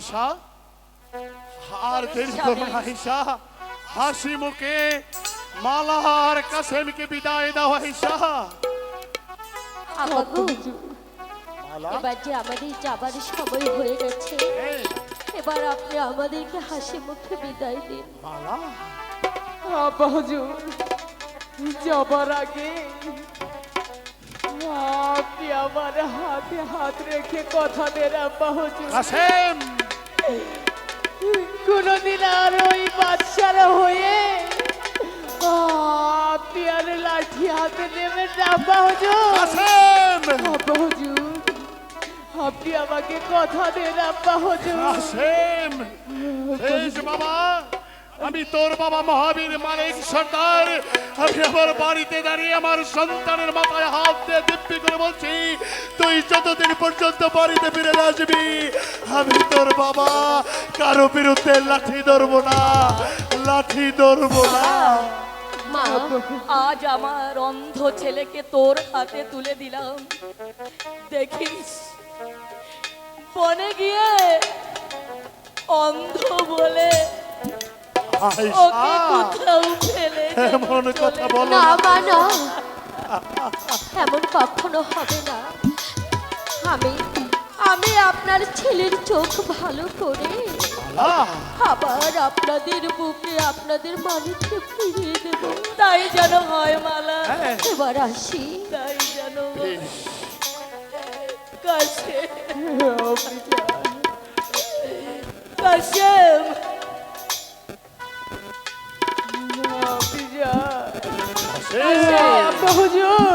আয়সা আর দেরি করো না আয়সা হাসি। মুখে মালার কাসেমকে বিদায় দাও আয়সা মালা? এবার যে আমাদের যাবার সময় হয়ে গেছে এবার আপনি আমাদেরকে হাসি মুখে বিদায় দিন। মালা? আব্বা হুজুর যাবার আগে আপনি আমার হাতে হাত রেখে কথা দেন আব্বা হুজুর। কোনদিন আর ওই বাচ্চারা হয়ে আপনি আর লাঠি হাতে নেবেন না আব্বা হুজুর আব্বা হুজুর আপনি আমাকে কথা দেন আব্বা হজুর বাবা। আমি তোর বাবা মহাবীর মালিক সর্দার। আমি আমার বাড়িতে দাঁড়িয়ে আমার সন্তানের মাথায় হাত দিয়ে দিব্যি করে বলছি, তুই যতদিন পর্যন্ত বাড়িতে ফিরে আসবি, আমি তোর বাবা কারও বিরুদ্ধে লাঠি ধরবো না, লাঠি ধরবো না। মা, আজ আমার অন্ধ ছেলেকে তোর হাতে তুলে দিলাম। দেখিস, বনে গিয়ে অন্ধ বলে ওকে কোথাও ফেলে এমন কথা বলো না। না মা না। এমন কখনো হবে না। আমি আমি আপনার ছেলের চোখ ভালো করে আবার আপনাদের বুকে আপনাদের মানুষকে ফিরিয়ে দেব। তাই যেন হয় মালা। হ্যাঁ, এবার আসি। তাই যেন হয়। কাশেম কাশেম আপনি